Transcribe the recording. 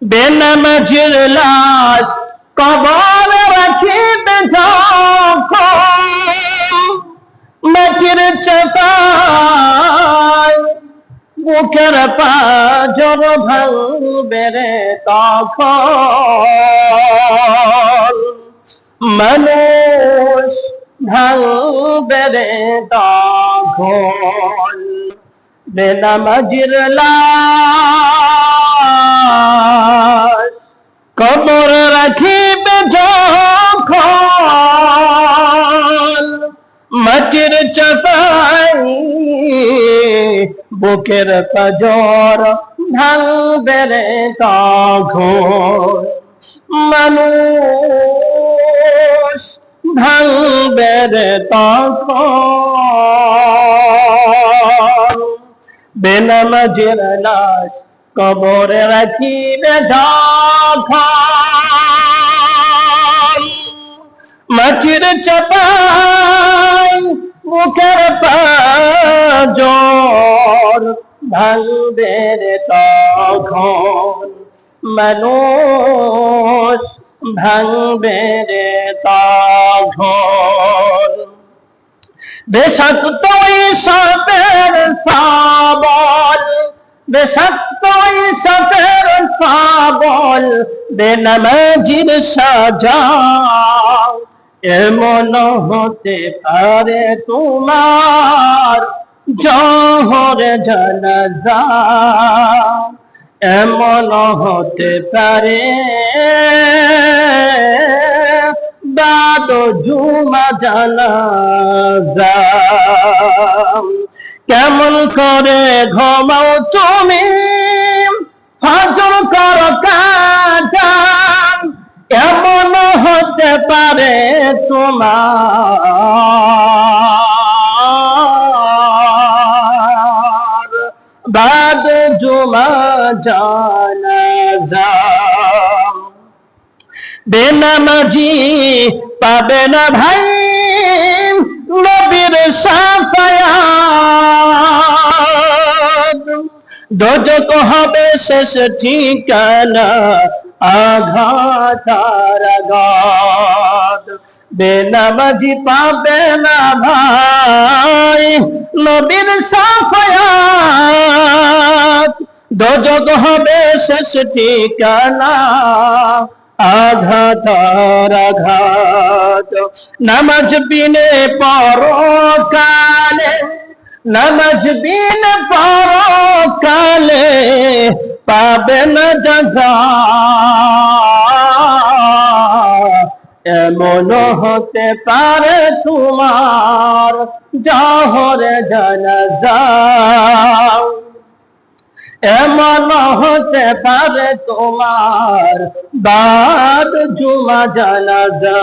বেনামাজির লাশ কবর রাখিবে মাটির চাপায় বুকের পাজর ভাঙবে রে তখন। মানুষ ভাঙবে রে তখন। বেনামাজির লাশ বুকের পাজর ভাঙবে রে তখন মানুষ ভাঙবে রে তখন। বেনামাজের লাশ কবরে রাখিবে যখন। মাটির চাপাই মুখের পাজর ভাঙবে তখন মানুষ ভাঙবে তখন। বেশাক্ত সাপের সাবল, বেশাক্ত সাপের সাবল, বেনামাজির সাজা। এমন হতে পারে তোমার জহর জানাজা এমন হতে পারে। দাদ জুমা জানাজা, কেমন করে ঘুমাও তুমি? হজর কর কাজা এমন হতে পারে তোমার? বাদ জুমা জানাজা বেনামাজি পাবে না ভাই নবীর সাফায়াত। দোজক হবে শেষ ঠিকানা আঘাত আঘাত। বেনামাজি পাবে না ভাই। নবীর সাফায়াত দোজক হবে শেষ ঠিকানা। আঘাত আঘাত, নামাজ বিনে পরকালে, নামাজ বিনে পরকালে পাবে না যাজা এমন হতে পারে তোমার জহরে জানাজা এমন হতে পারে তোমার বাদ জুমা জানাজা